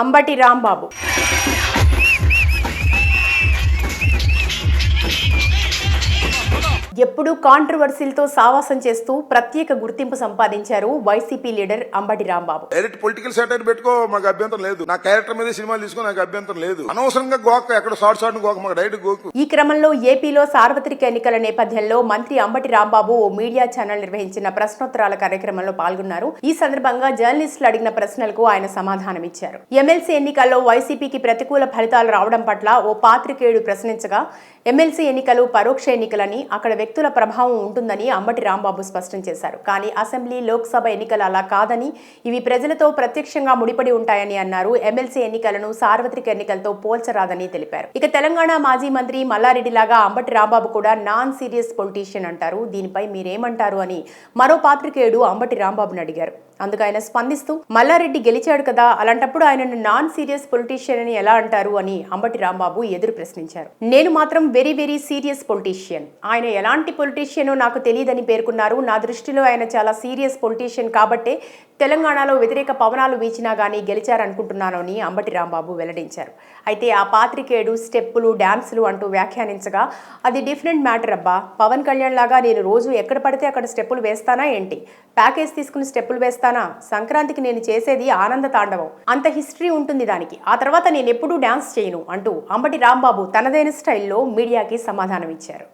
అంబటి రాంబాబు. ఎప్పుడూ కాంట్రవర్సీలతో సావాసం చేస్తూ ప్రత్యేక గుర్తింపు సంపాదించారు YCP leader Ambati Rambabu. Direct political satire పెట్టుకో మాకు అభ్యంతరం లేదు. నా క్యారెక్టర్ మీద సినిమాలు తీసుకో నాకు అభ్యంతరం లేదు. అనవసరంగా గోక ఎక్కడ షార్ట్ షార్ట్ గోక మాకు డైరెక్ట్ గోకు. ఈ క్రమంలో ఏపీలో సార్వత్రిక ఎన్నికల నేపథ్యంలో మంత్రి అంబటి రాంబాబు ఓ మీడియా ఛానల్ నిర్వహించిన ప్రశ్నోత్తరాల కార్యక్రమంలో పాల్గొన్నారు. ఈ సందర్భంగా జర్నలిస్టులు అడిగిన ప్రశ్నలకు ఆయన సమాధానమిచ్చారు ఎమ్మెల్సీ ఎన్నికల్లో వైసీపీకి ప్రతికూల ఫలితాలు రావడం పట్ల ఓ పాత్రికేయుడు ప్రశ్నించగా ఎమ్మెల్సీ ఎన్నికలు పరోక్ష ఎన్నికలని అక్కడ వ్యక్తుల ప్రభావం ఉంటుందని అంబటి రాంబాబు స్పష్టం చేశారు. కానీ అసెంబ్లీ లోక్సభ ఎన్నికలు అలా కాదని ఇవి ప్రజలతో ప్రత్యక్షంగా ముడిపడి ఉంటాయని అన్నారు. ఎమ్మెల్సీ ఎన్నికలను సార్వత్రిక ఎన్నికలతో పోల్చరాదని తెలిపారు. ఇక తెలంగాణ మాజీ మంత్రి మల్లారెడ్డి లాగా అంబటి రాంబాబు కూడా నాన్ సీరియస్ పొలిటీషియన్ అంటారు. దీనిపై మీరేమంటారు అని మరో పాత్రికేయుడు అంబటి రాంబాబుని అడిగారు. అందుకు ఆయన స్పందిస్తూ మల్లారెడ్డి గెలిచాడు కదా అలాంటప్పుడు ఆయనను నాన్ సీరియస్ పొలిటీషియన్ అని ఎలా అంటారు? అని అంబటి రాంబాబు ఎదురు ప్రశ్నించారు. నేను మాత్రం వెరీ వెరీ సీరియస్ పొలిటీషియన్. ఆయన ఎలాంటి పొలిటీషియనో నాకు తెలియదని పేర్కొన్నారు. నా దృష్టిలో ఆయన చాలా సీరియస్ పొలిటీషియన్ కాబట్టే తెలంగాణలో వ్యతిరేక పవనాలు వీచినా గానీ గెలిచారనుకుంటున్నానని అని అంబటి రాంబాబు వెల్లడించారు. అయితే ఆ పాత్రికేయుడు స్టెప్పులు డ్యాన్సులు అంటూ వ్యాఖ్యానించగా అది డిఫరెంట్ మ్యాటర్ అబ్బా. పవన్ కళ్యాణ్ లాగా నేను రోజు ఎక్కడ పడితే అక్కడ స్టెప్పులు వేస్తానా ఏంటి? ప్యాకేజ్ తీసుకుని స్టెప్పులు వేస్తానా? సంక్రాంతికి నేను చేసేది ఆనంద తాండవం. అంత హిస్టరీ ఉంటుంది దానికి. ఆ తర్వాత నేను ఎప్పుడూ డ్యాన్స్ చేయను అంటూ అంబటి రాంబాబు తనదైన స్టైల్లో మీడియాకి సమాధానం ఇచ్చారు